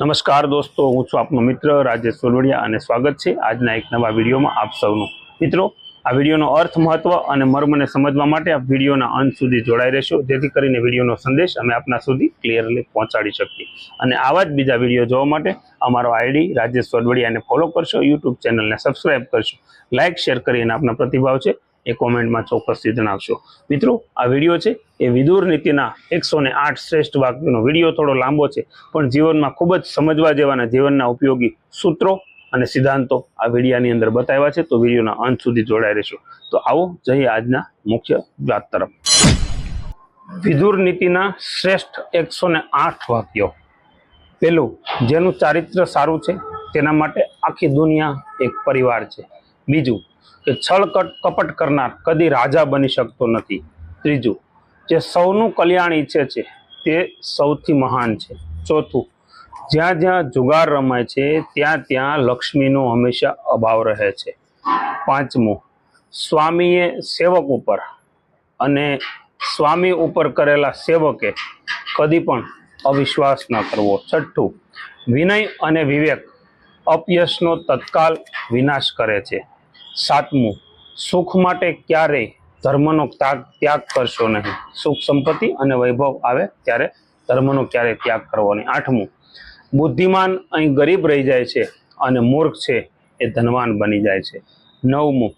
નમસ્કાર દોસ્તો, હું છું આપનો મિત્ર રાજેશ સોલવડિયા અને સ્વાગત છે આજના એક નવા વિડીયોમાં આપ સૌનું. મિત્રો, આ વિડીયોનો અર્થ મહત્વ અને મર્મને સમજવા માટે આપ વિડીયોના અંત સુધી જોડાઈ રહેશો, જેથી કરીને વિડીયોનો સંદેશ અમે આપના સુધી ક્લિયરલી પહોંચાડી શકીએ. અને આવા જ બીજા વીડિયો જોવા માટે અમારો આઈડી રાજેશ સોલવડિયાને ફોલો કરશો, યુટ્યુબ ચેનલને સબસ્ક્રાઈબ કરશો, લાઇક, શેર કરીને આપના પ્રતિભાવ છે એ કોમેન્ટમાં ચોક્કસથી જણાવશો. મિત્રો, આ વીડિયો છે એ વિદુર નીતિના એકસો ને આઠ શ્રેષ્ઠ વાક્યોનો વીડિયો થોડો લાંબો છે, પણ જીવનમાં ખૂબ જ સમજવા જેવાના જીવનના ઉપયોગી સૂત્રો અને સિદ્ધાંતો આ વિડીયાની અંદર બતાવ્યા છે, તો વિડીયોના અંત સુધી જોડાઈ રહેશો. તો આવો જઈએ આજના મુખ્ય વાત તરફ. વિદુર નીતિના શ્રેષ્ઠ એકસો ને આઠ વાક્યો. પેલું, જેનું ચારિત્ર સારું છે, તેના માટે આખી દુનિયા એક પરિવાર છે. બીજું કે છળ કપટ કરનાર કદી રાજા બની શકતો નથી. ત્રીજું, જે સૌનું કલ્યાણ ઈચ્છે છે, તે સૌથી મહાન છે. ચોથું, જ્યાં જ્યાં જુગાર રમાય છે, ત્યાં ત્યાં લક્ષ્મીનો હંમેશા અભાવ રહે છે. પાંચમું, સ્વામીએ સેવક ઉપર અને સ્વામી ઉપર કરેલા સેવકે કદી પણ અવિશ્વાસ ન કરવો. છઠ્ઠું, વિનય અને વિવેક અપયશનો તત્કાલ વિનાશ કરે છે. સાતમું, સુખ માટે ક્યારેય ધર્મનો ત્યાગ ત્યાગ કરશો નહીં? સુખ, સંપત્તિ અને વૈભવ આવે ત્યારે ધર્મનો ક્યારેય ત્યાગ કરવો નહીં? આઠમું, બુદ્ધિમાન અહીં ગરીબ રહી જાય છે અને મૂર્ખ છે એ ધનવાન બની જાય છે. નવમું,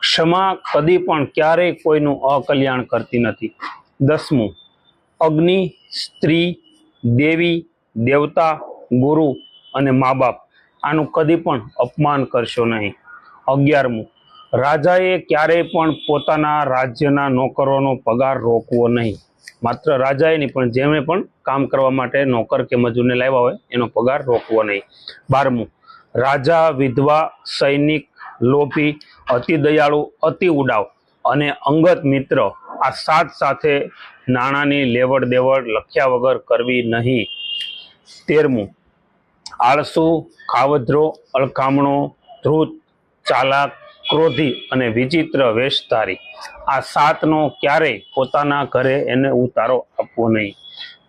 ક્ષમા કદી પણ ક્યારેય કોઈનું અકલ્યાણ કરતી નથી. દસમું, અગ્નિ, સ્ત્રી, દેવી, દેવતા, ગુરુ અને મા બાપ આનું કદી પણ અપમાન કરશો નહીં. અગિયારમું. રાજાએ ક્યારેય પણ પોતાના રાજ્યના નોકરોનો પગાર રોકવો નહીં. માત્ર રાજાએ નહીં, પણ જેમણે પણ કામ કરવા માટે નોકર કે મજૂરને લાવ્યા હોય, એનો પગાર રોકવો નહીં. બારમું. રાજા, વિધવા, સૈનિક, લોભી, અતિ દયાળુ, અતિ ઉડાવ અને અંગત મિત્ર આ સાત સાથે નાણાંની લેવડ દેવડ લખ્યા વગર કરવી નહીં. તેરમું. આળસુ, ખાવધરો, અળખામણો, ધ્રુત ચાલાક, ક્રોધી અને વિચિત્ર વેશધારી. આ સાતનો ક્યારેય પોતાના ઘરે એને ઉતારો આપવો નહીં.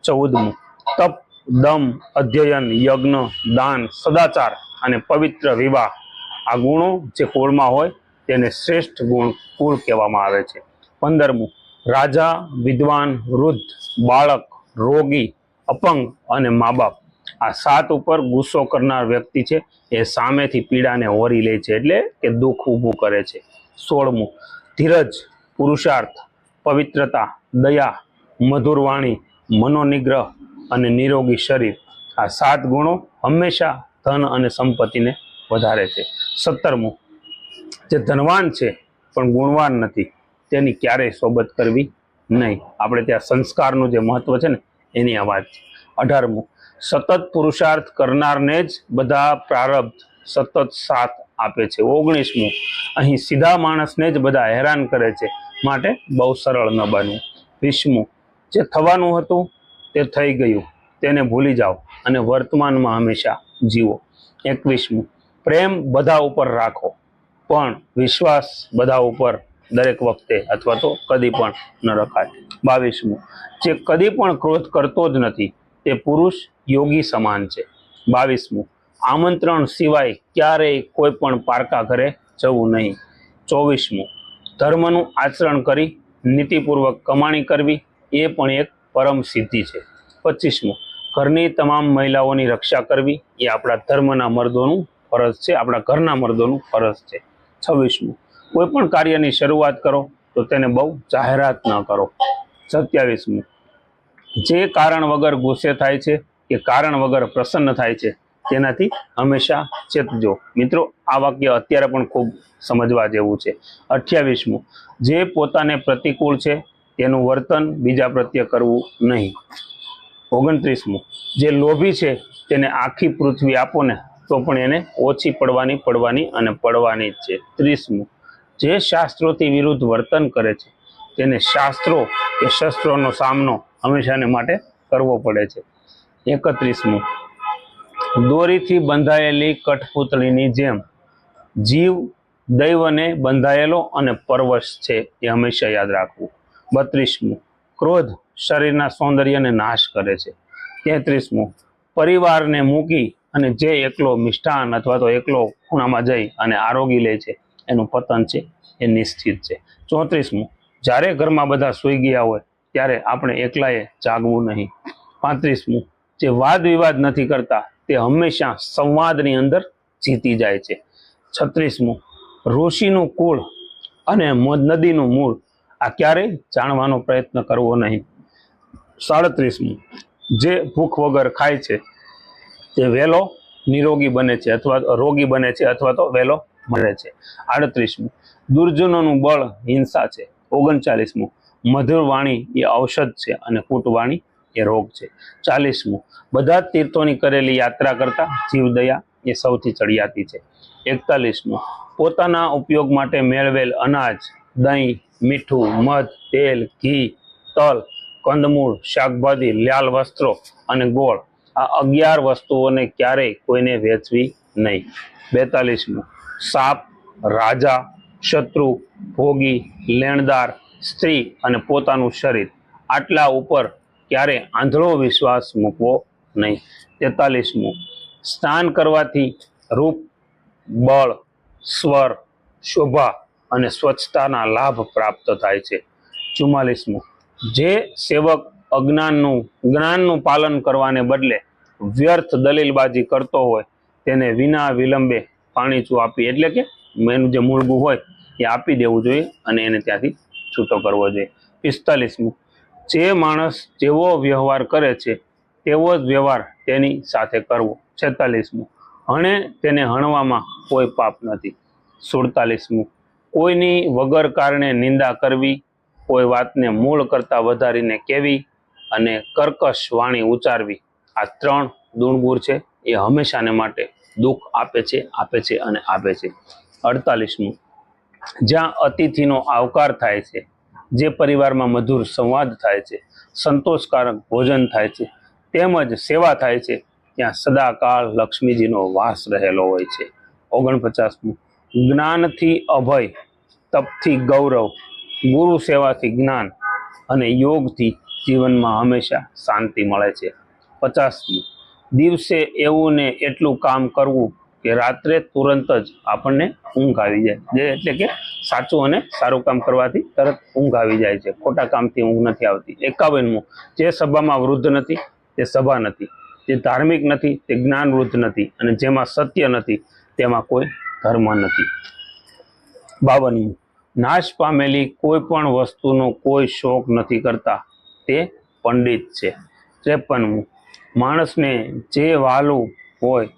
ચૌદમું, તપ, દમ, અધ્યયન, યજ્ઞ, દાન, સદાચાર અને પવિત્ર વિવાહ. આ ગુણો જે કુળમાં હોય તેને શ્રેષ્ઠ ગુણ કુળ કહેવામાં આવે છે. પંદરમું, રાજા, વિદ્વાન, વૃદ્ધ, બાળક, રોગી, અપંગ અને મા બાપ. આ સાત ઉપર ગુસ્સો કરનાર વ્યક્તિ છે. એ સામેથી પીડાને હોરી લે છે એટલે કે દુઃખ ઊભું કરે છે. સોળમું, ધીરજ, પુરુષાર્થ, પવિત્રતા, દયા મધુર વાણી મનોનિગ્રહ અને નિરોગી શરીર. આ સાત ગુણો હંમેશા ધન અને સંપત્તિને વધારે છે. સત્તરમું, જે ધનવાન છે પણ ગુણવાન નથી, તેની ક્યારેય સોબત કરવી નહીં. આપણે ત્યાં સંસ્કારનું જે મહત્વ છે ને, એની આ વાત છે. અઢારમું સતત પુરુષાર્થ કરનારને જ બધા પ્રારબ્ધ સતત સાથ આપે છે. ઓગણીસમું. અહીં સીધા માણસને જ બધા હેરાન કરે છે. માટે બહુ સરળ ન બનવું વીસમું. જે થવાનું હતું તે થઈ ગયું. તેને ભૂલી જાઓ અને વર્તમાનમાં હંમેશા જીવો. એકવીસમું. પ્રેમ બધા ઉપર રાખો. પણ વિશ્વાસ બધા ઉપર દરેક વખતે અથવા તો કદી પણ ન રખાય. બાવીસમું. જે કદી પણ ક્રોધ કરતો જ નથી, તે પુરુષ યોગી સમાન છે. બાવીસમું. આમંત્રણ સિવાય ક્યારેય કોઈ પણ પારકા ઘરે જવું નહીં. ચોવીસમું. ધર્મનું આચરણ કરી નીતિપૂર્વક કમાણી કરવી એ પણ એક પરમ સિદ્ધિ છે. પચીસમું. ઘરની તમામ મહિલાઓની રક્ષા કરવી એ આપણા ધર્મના મર્દોનું ફરજ છે, આપણા ઘરના મર્દોનું ફરજ છે. છવ્વીસમું. કોઈ પણ કાર્યની શરૂઆત કરો તો તેને બહુ જાહેરાત ન કરો. સત્યાવીસમું. જે કારણ વગર ગુસ્સે થાય છે કે કારણ વગર પ્રસન્ન થાય છે. તેનાથી હંમેશા ચેતજો મિત્રો, આ વાક્ય અત્યારે પણ ખૂબ સમજવા જેવું છે. અઠ્યાવીસમું. જે પોતાને પ્રતિકૂળ છે, તેનું વર્તન બીજા પ્રત્યે કરવું નહીં. ઓગણત્રીસમું. જે લોભી છે, તેને આખી પૃથ્વી આપો ને, તો પણ એને ઓછી પડવાની પડવાની અને પડવાની જ છે. ત્રીસમું. જે શાસ્ત્રોથી વિરુદ્ધ વર્તન કરે છે, તેને શાસ્ત્રો કે શસ્ત્રોનો સામનો હંમેશાને માટે કરવો પડે છે. એકત્રીસમું. દોરીથી બંધાયેલી કઠપૂતળીની જેમ જીવ દૈવને બંધાયેલો અને પરવશ છે એ હંમેશા યાદ રાખવું. બત્રીસમું. ક્રોધ શરીરના સૌંદર્યને નાશ કરે છે. તેત્રીસમું. પરિવારને મૂકી અને જે એકલો મિષ્ટાન અથવા તો એકલો ખૂણામાં જઈ અને આરોગી લે છે, એનું પતન છે, એ નિશ્ચિત છે. ચોત્રીસમું. જ્યારે ઘરમાં બધા સૂઈ ગયા હોય, ત્યારે આપણે એકલાએ જાગવું નહીં. પાંત્રીસમું. જે વાદ વિવાદ નથી કરતા, તે હંમેશા સંવાદની અંદર જીતી જાય છે. છત્રીસમું, ઋષિનું કુળ અને નદીનું મૂળ, આ ક્યારેય જાણવાનો પ્રયત્ન કરવો નહીં. સાડત્રીસમું, જે ભૂખ વગર ખાય છે, તે વહેલો નિરોગી બને છે અથવા રોગી બને છે અથવા તો વહેલો મરે છે. આડત્રીસમું, દુર્જનોનું બળ હિંસા છે. ઓગણચાલીસમું, મધુર વાણી એ ઔષધ છે અને કૂટવાણી એ રોગ છે. ચાલીસમું. બધા જ તીર્થોની કરેલી યાત્રા કરતા જીવદયા એ સૌથી ચડિયાતી છે. એકતાલીસમું. પોતાના ઉપયોગ માટે મેળવેલ અનાજ, દહીં, મીઠું, મધ, તેલ, ઘી, તલ, કંદમૂળ, શાકભાજી, લાલ વસ્ત્રો અને ગોળ આ અગિયાર વસ્તુઓને ક્યારેય કોઈને વેચવી નહીં. બેતાલીસમું. સાપ, રાજા, શત્રુ, ભોગી, લેણદાર, સ્ત્રી અને પોતાનું શરીર આટલા ઉપર ક્યારે આંધળો વિશ્વાસ મૂકવો નહીં. તેતાલીસમું. સ્નાન કરવાથી રૂપ, બળ, સ્વર, શોભા અને સ્વચ્છતાના લાભ પ્રાપ્ત થાય છે. ચુમ્માલીસમું. જે સેવક અજ્ઞાનનું, જ્ઞાનનું પાલન કરવાને બદલે વ્યર્થ દલીલબાજી કરતો હોય, તેને વિના વિલંબે પાણીચું આપી, એટલે કે એનું જે મૂળગું હોય એ આપી દેવું જોઈએ અને એને ત્યાંથી છૂટો કરવો જોઈએ. પિસ્તાલીસમું. જે માણસ જેવો વ્યવહાર કરે છે, તેવો જ વ્યવહાર તેની સાથે કરવો. છેતાલીસમું. હણે તેને હણવામાં કોઈ પાપ નથી. સુડતાલીસમું. કોઈની વગર કારણે નિંદા કરવી, કોઈ વાતને મૂળ કરતાં વધારીને કહેવી અને કર્કશ વાણી ઉચ્ચારવી, આ ત્રણ ગુણગુર છે, એ હંમેશાને માટે દુઃખ આપે છે આપે છે અને આપે છે. અડતાલીસમું. જ્યાં અતિથિનો આવકાર થાય છે જે પરિવારમાં મધુર સંવાદ થાય છે, સંતોષકારક ભોજન થાય છે, તેમજ સેવા થાય છે, ત્યાં સદાકાળ લક્ષ્મીજીનો વાસ રહેલો હોય છે. ઓગણપચાસમું. જ્ઞાનથી અભય, તપથી ગૌરવ, ગુરુ સેવાથી જ્ઞાન અને યોગથી જીવનમાં હંમેશા શાંતિ મળે છે. પચાસમું. દિવસે એવું ને એટલું કામ કરવું કે રાત્રે તુરંત જ આપણને ઊંઘ આવી જાય. જે એટલે કે સાચું અને સારું કામ કરવાથી તરત ઊંઘ આવી જાય છે. ખોટા કામથી ઊંઘ નથી આવતી. એકાવનમું. જે સભામાં વૃદ્ધ નથી, તે સભા નથી. જે ધાર્મિક નથી, તે જ્ઞાન વૃદ્ધ નથી. અને જેમાં સત્ય નથી, તેમાં કોઈ ધર્મ નથી. બાવનમું. નાશ પામેલી કોઈ પણ વસ્તુનો કોઈ શોક નથી કરતા. તે પંડિત છે. ત્રેપનમું. માણસને જે વાલું હોય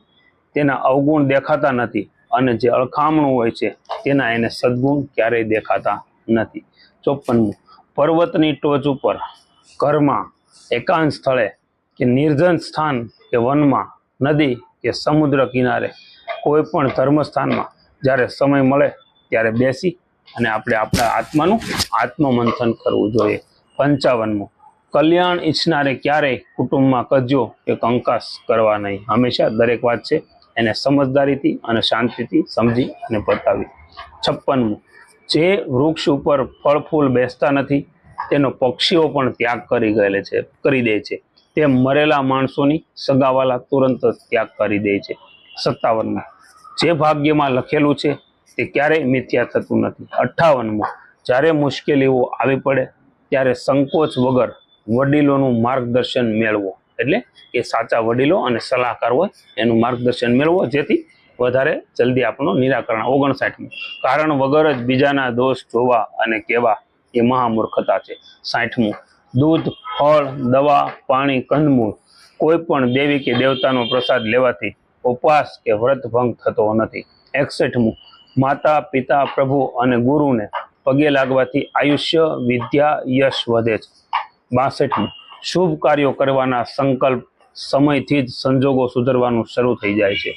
તેના અવગુણ દેખાતા નથી અને જે અળખામણું હોય છે, તેના એને સદગુણ ક્યારેય દેખાતા નથી. ચોપનમું પર્વતની ટોચ ઉપર ઘરમાં એકાંત સ્થળે કે નિર્જન સ્થાન કે વનમાં નદી કે સમુદ્ર કિનારે કોઈ પણ ધર્મસ્થાનમાં જ્યારે સમય મળે ત્યારે બેસી અને આપણે આપણા આત્માનું આત્મમંથન કરવું જોઈએ. પંચાવનમું, કલ્યાણ ઈચ્છનારે ક્યારેય કુટુંબમાં કજ્યો કે કંકાસ કરવા નહીં. હંમેશા દરેક વાત છે એને સમજદારીથી અને શાંતિથી સમજી અને બતાવી. છપ્પનમું જે વૃક્ષ ઉપર ફળ ફૂલ બેસતા નથી, તેનો પક્ષીઓ પણ ત્યાગ કરી ગયેલે છે, કરી દે છે. તે મરેલા માણસોની સગાવાલા તુરંત જ ત્યાગ કરી દે છે. સત્તાવનમાં જે ભાગ્યમાં લખેલું છે, તે ક્યારેય મિથ્યા થતું નથી. અઠ્ઠાવનમાં જ્યારે મુશ્કેલીઓ આવી પડે, ત્યારે સંકોચ વગર વડીલોનું માર્ગદર્શન મેળવો. એટલે કે સાચા વડીલો અને સલાહકાર હોય, એનું માર્ગદર્શન મેળવો, જેથી વધારે જલ્દી આપણું નિરાકરણ ઓગણસાઠમું. કારણ વગર જ બીજાના દોષ જોવા અને કહેવા એ મહામૂર્ખતા છે. સાઠમું, દૂધ, ફળ, દવા, પાણી, કંદમૂળ, કોઈ પણ દેવી કે દેવતાનો પ્રસાદ લેવાથી ઉપવાસ કે વ્રત ભંગ થતો નથી. એકસઠમું, માતા, પિતા, પ્રભુ અને ગુરુને પગે લાગવાથી આયુષ્ય, વિદ્યા, યશ વધે છે. બાસઠમું શુભ કાર્યો કરવાના સંકલ્પ સમયથી જ સંજોગો સુધરવાનું શરૂ થઈ જાય છે.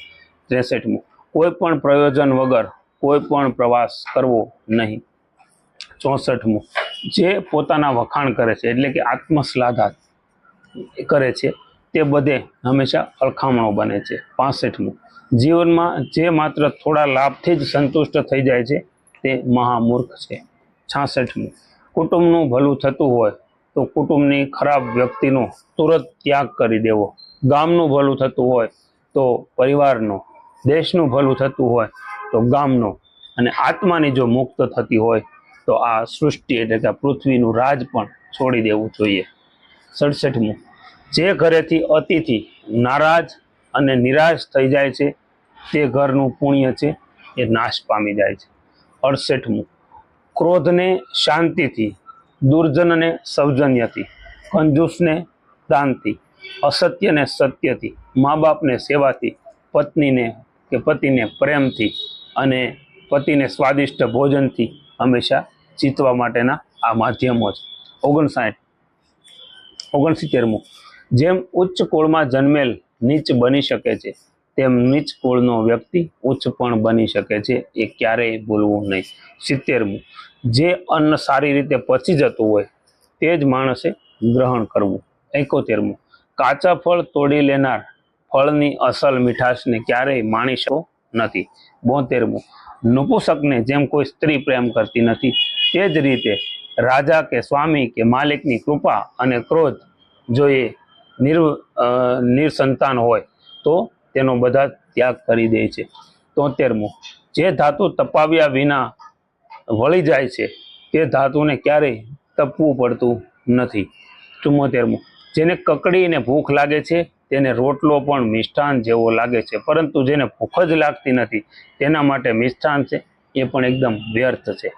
ત્રેસઠમું, કોઈ પણ પ્રયોજન વગર કોઈ પણ પ્રવાસ કરવો નહીં. ચોસઠમું, જે પોતાના વખાણ કરે છે, એટલે કે આત્મશ્લાઘા કરે છે, તે બધે હંમેશા અળખામણો બને છે. પાસઠમું, જીવનમાં જે માત્ર થોડા લાભથી જ સંતુષ્ટ થઈ જાય છે, તે મહામૂર્ખ છે. છાસઠમું, કુટુંબનું ભલું થતું હોય તો કુટુંબની ખરાબ વ્યક્તિનો તુરંત ત્યાગ કરી દેવો. ગામનું ભલું થતું હોય તો પરિવારનું, દેશનું ભલું થતું હોય તો ગામનું. અને આત્માની જો મુક્ત થતી હોય તો આ સૃષ્ટિ એટલે કે પૃથ્વીનું રાજ પણ છોડી દેવું જોઈએ. સડસઠમું, જે ઘરેથી અતિથિ નારાજ અને નિરાશ થઈ જાય છે, તે ઘરનું પુણ્ય છે, એ નાશ પામી જાય છે. અડસઠમું, ક્રોધને શાંતિથી દુર્જનને સૌજન્યથી, કંજૂસને દાનથી, અસત્યને સત્યથી મા બાપને સેવાથી, પત્નીને કે પતિને પ્રેમથી અને પતિને સ્વાદિષ્ટ ભોજનથી હંમેશા જીતવા માટેના આ માધ્યમો છે. ઓગણસાઠ, ઓગણસિત્તેરમું. જેમ ઉચ્ચ કુળમાં જન્મેલ નીચ બની શકે છે તેમ નીચ કુળનો વ્યક્તિ ઉચ્ચ પણ બની શકે છે, એ ક્યારેય ભૂલવું નહીં. સિત્તેરમું જે અન્ન સારી રીતે પચી જતું હોય, તે જ માણસે ગ્રહણ કરવું. એકોતેરમું કાચા ફળ તોડી લેનાર ફળની અસલ મીઠાશને ક્યારેય માણી શકો નથી. બોતેરમું નપુસકને જેમ કોઈ સ્ત્રી પ્રેમ કરતી નથી, તે જ રીતે રાજા કે સ્વામી કે માલિકની કૃપા અને ક્રોધ જો એ નિર્વ નિર્સંતાન હોય, તો તેનો બધા ત્યાગ કરી દે છે. તોતેરમું. જે ધાતુ તપાવ્યા વિના વળી જાય છે, તે ધાતુને ક્યારેય તપવું પડતું નથી. ચુમ્મોતેરમું. જેને કકડીને ભૂખ લાગે છે, તેને રોટલો પણ મિષ્ઠાન જેવો લાગે છે, પરંતુ જેને ભૂખ જ લાગતી નથી, તેના માટે મિષ્ઠાન છે, એ પણ એકદમ વ્યર્થ છે.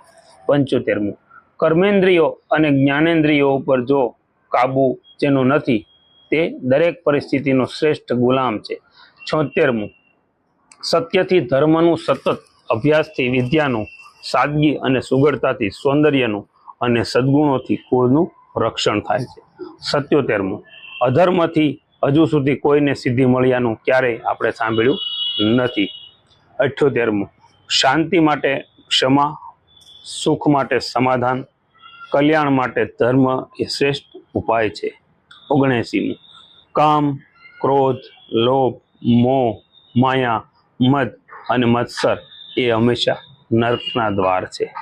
પંચોતેરમું. કર્મેન્દ્રિયો અને જ્ઞાનેન્દ્રિયો ઉપર જો કાબુ જેનો નથી, તે દરેક પરિસ્થિતિનો શ્રેષ્ઠ ગુલામ છે. છોતેરમું. સત્યથી ધર્મનું સતત અભ્યાસથી વિદ્યાનું સાદગી અને સુગડતાથી સૌંદર્યનું અને સદ્ગુણોથી કુળનું રક્ષણ થાય છે. સત્યોતેરમું. અધર્મથી હજુ સુધી કોઈને સિદ્ધિ મળ્યાનું ક્યારેય આપણે સાંભળ્યું નથી. અઠ્યોતેરમું. શાંતિ માટે ક્ષમા, સુખ માટે સમાધાન, કલ્યાણ માટે ધર્મ એ શ્રેષ્ઠ ઉપાય છે. ઓગણએંસીમું. કામ, ક્રોધ, લોભ મોહ માયા મદ અને મત્સર એ હંમેશા નર્કના દ્વાર છે.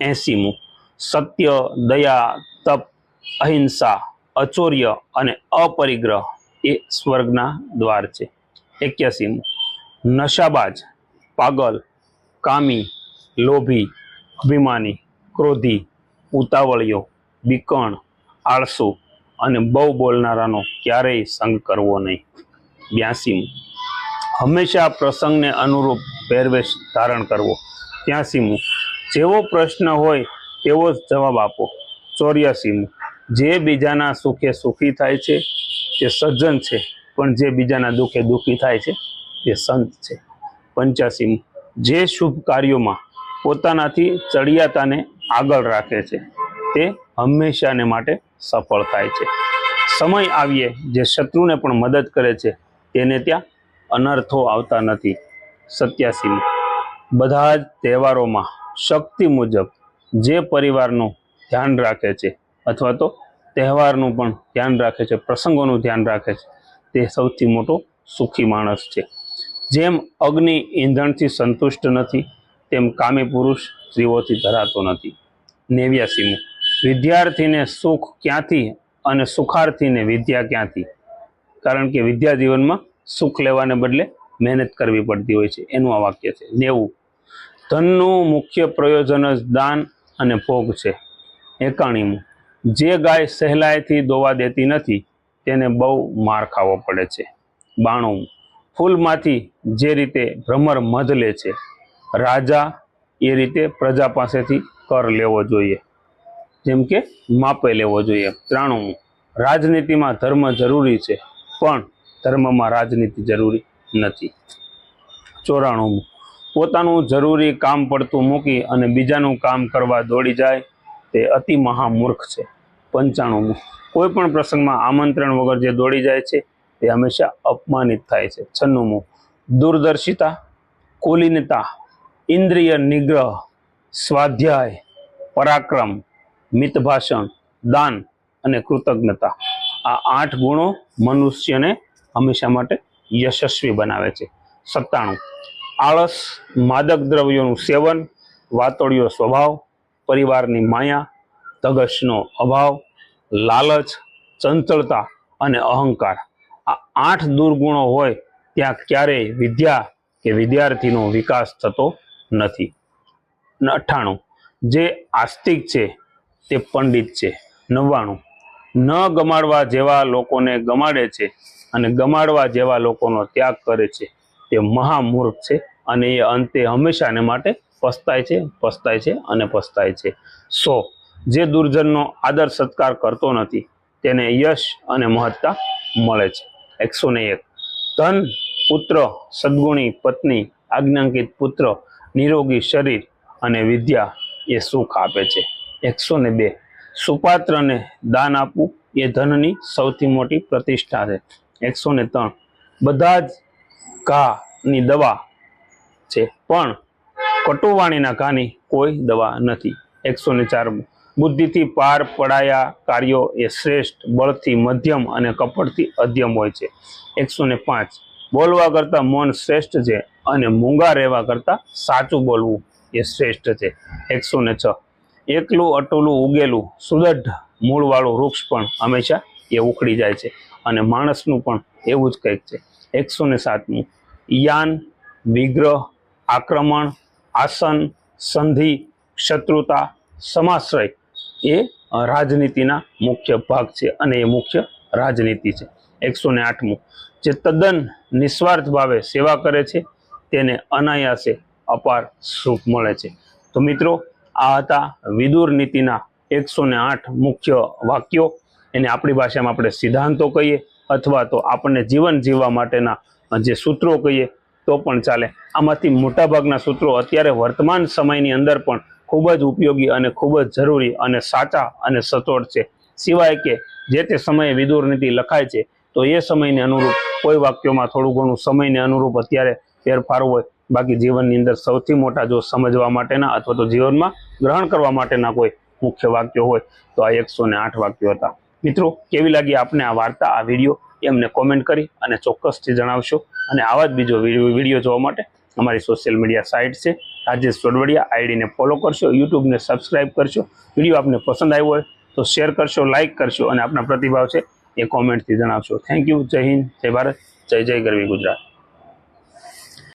એસીમું સત્ય, દયા, તપ, અહિંસા, અચોર્ય અને અપરિગ્રહ એ સ્વર્ગના દ્વાર છે. એક્યાસીમું, નશાબાજ, પાગલ, કામી, લોભી, અભિમાની, ક્રોધી ઉતાવળિયો બીકણ, આળસુ અને બહુ બોલનારાનો ક્યારેય સંગ કરવો નહીં. બ્યાસીમું. હંમેશા પ્રસંગને અનુરૂપ પહેરવેશ ધારણ કરવો. ત્યાંસીમું. જેવો પ્રશ્ન હોય તેવો જ જવાબ આપો. ચોર્યાસીમું. જે બીજાના સુખે સુખી થાય છે, તે સજ્જન છે. પણ જે બીજાના દુઃખે દુઃખી થાય છે, તે સંત છે. પંચ્યાસીમું. જે શુભ કાર્યોમાં પોતાનાથી ચડિયાતાને આગળ રાખે છે, તે હંમેશાને માટે સફળ થાય છે. સમય આવીએ, જે શત્રુને પણ મદદ કરે છે તેને ત્યાં અનર્થો આવતા નથી. સત્યાસીમું બધા જ તહેવારોમાં શક્તિ મુજબ જે પરિવારનું ધ્યાન રાખે છે અથવા તો તહેવારનું પણ ધ્યાન રાખે છે, પ્રસંગોનું ધ્યાન રાખે છે, તે સૌથી મોટો સુખી માણસ છે. જેમ અગ્નિ ઈંધણથી સંતુષ્ટ નથી, તેમ કામી પુરુષ સ્ત્રીઓથી ધરાતો નથી. નેવ્યાસીમું. વિદ્યાર્થીને સુખ ક્યાંથી અને સુખાર્થીને વિદ્યા ક્યાંથી? કારણ કે વિદ્યા જીવનમાં સુખ લેવાને બદલે મહેનત કરવી પડતી હોય છે. એનું આ વાક્ય છે. નેવું. ધનનું મુખ્ય પ્રયોજન જ દાન અને ભોગ છે. એકાણીમું. જે ગાય સહેલાઈથી દોવા દેતી નથી, તેને બહુ માર ખાવો પડે છે. બાણું ફૂલમાંથી જે રીતે ભ્રમર મધ લે છે, રાજા એ રીતે પ્રજા પાસેથી કર લેવો જોઈએ. જેમ કે માપે લેવો જોઈએ. ત્રાણું રાજનીતિમાં ધર્મ જરૂરી છે. પણ ધર્મમાં રાજનીતિ જરૂરી નથી. ચોરાણું પોતાનું જરૂરી કામ પડતું મૂકી અને બીજાનું કામ કરવા દોડી જાય તે અતિ મહામૂર્ખ છે. પંચાણું કોઈ પણ પ્રસંગમાં આમંત્રણ વગર જે દોડી જાય છે તે હંમેશા અપમાનિત થાય છે. છન્નુંમું. દૂરદર્શિતા, કુલીનતા, ઇન્દ્રિય નિગ્રહ, સ્વાધ્યાય, પરાક્રમ, મિતભાષણ, દાન અને કૃતજ્ઞતા. આ આઠ ગુણો મનુષ્યને હંમેશા માટે યશસ્વી બનાવે છે. સત્તાણું. આળસ, માદક દ્રવ્યોનું સેવન, વાતોડિયો સ્વભાવ, પરિવારની માયા ધગશનો અભાવ, લાલચ, ચંચળતા અને અહંકાર. આ આઠ દુર્ગુણો હોય ત્યાં ક્યારેય વિદ્યા કે વિદ્યાર્થીનો વિકાસ થતો નથી. અઠ્ઠાણું. જે આસ્તિક છે તે પંડિત છે. નવ્વાણું. ન ગમાડવા જેવા લોકોને ગમાડે છે અને ગમાડવા જેવા લોકોનો ત્યાગ કરે છે. તે મહામૂર્ખ છે અને એ અંતે હંમેશાને માટે પસ્તાય છે પસ્તાય છે અને પસ્તાય છે. સો, જે દુર્જનનો આદર સત્કાર કરતો નથી, તેને યશ અને મહત્તા મળે છે. એકસો ને એક. ધન, પુત્ર, સદગુણી, પત્ની, આજ્ઞાંકિત પુત્ર, નિરોગી શરીર અને વિદ્યા એ સુખ આપે છે. એકસો ને બે. સુપાત્રને દાન આપવું એ ધનની સૌથી મોટી પ્રતિષ્ઠા છે. એકસો ને ત્રણ. બધા જ ઘાની દવા છે, પણ કટુવાણીના ઘાની કોઈ દવા નથી. એકસો ને ચાર બુદ્ધિથી પાર પડાયા કાર્યો એ શ્રેષ્ઠ, બળથી મધ્યમ અને કપટથી અધ્યમ હોય છે. એકસો ને પાંચ. બોલવા કરતાં મૌન શ્રેષ્ઠ છે અને મૂંગા રહેવા કરતાં સાચું બોલવું એ શ્રેષ્ઠ છે. એકસો ને છ. એકલું, અટુલું, ઉગેલું, સુદઢ મૂળવાળું વૃક્ષ પણ હંમેશા એ ઉખડી જાય છે અને માણસનું પણ એવું જ કંઈક છે. એકસો ને સાતમું. યાન, વિગ્રહ, આક્રમણ, આસન, સંધિ, શત્રુતા, સમાશ્રય એ રાજનીતિના મુખ્ય ભાગ છે અને એ મુખ્ય રાજનીતિ છે. એકસો ને આઠમું. જે તદ્દન નિસ્વાર્થ ભાવે સેવા કરે છે, તેને અનાયાસે અપાર સુખ મળે છે. તો મિત્રો આ હતા વિદુર નીતિના એકસો ને આઠ મુખ્ય વાક્યો. એને આપણી ભાષામાં આપણે સિદ્ધાંતો કહીએ અથવા તો આપણને જીવન જીવવા માટેના જે સૂત્રો કહીએ તો પણ ચાલે. આમાંથી મોટાભાગના સૂત્રો અત્યારે વર્તમાન સમયની અંદર પણ ખૂબ જ ઉપયોગી અને ખૂબ જ જરૂરી અને સાચા અને સચોટ છે. સિવાય કે જે તે સમયે વિદુર નીતિ લખાય છે તો એ સમયને અનુરૂપ કોઈ વાક્યોમાં થોડું ઘણું સમયને અનુરૂપ અત્યારે ફેરફાર હોય બાકી જીવનની અંદર સૌથી મોટા જો સમજવા માટેના અથવા તો જીવનમાં ગ્રહણ કરવા માટેના કોઈ મુખ્ય વાક્યો હોય, તો આ એકસો ને આઠ વાક્યો હતા. મિત્રો, કેવી લાગી આપને આ વાર્તા, આ વીડિયો? એમને કોમેન્ટ કરી અને ચોક્કસથી જણાવશો. અને આવા જ બીજો વીડિયો જોવા માટે અમારી સોશિયલ મીડિયા સાઇટ છે, રાજેશ સોડવડિયા આઈડીને ફોલો કરશો યુટ્યુબને સબસ્ક્રાઇબ કરશો. વીડિયો આપને પસંદ આવ્યો હોય, તો શેર કરશો લાઇક કરશો અને આપના પ્રતિભાવ છે એ કોમેન્ટથી જણાવશો. થેન્ક યુ, જય હિન્દ, જય ભારત, જય જય ગરવી ગુજરાત.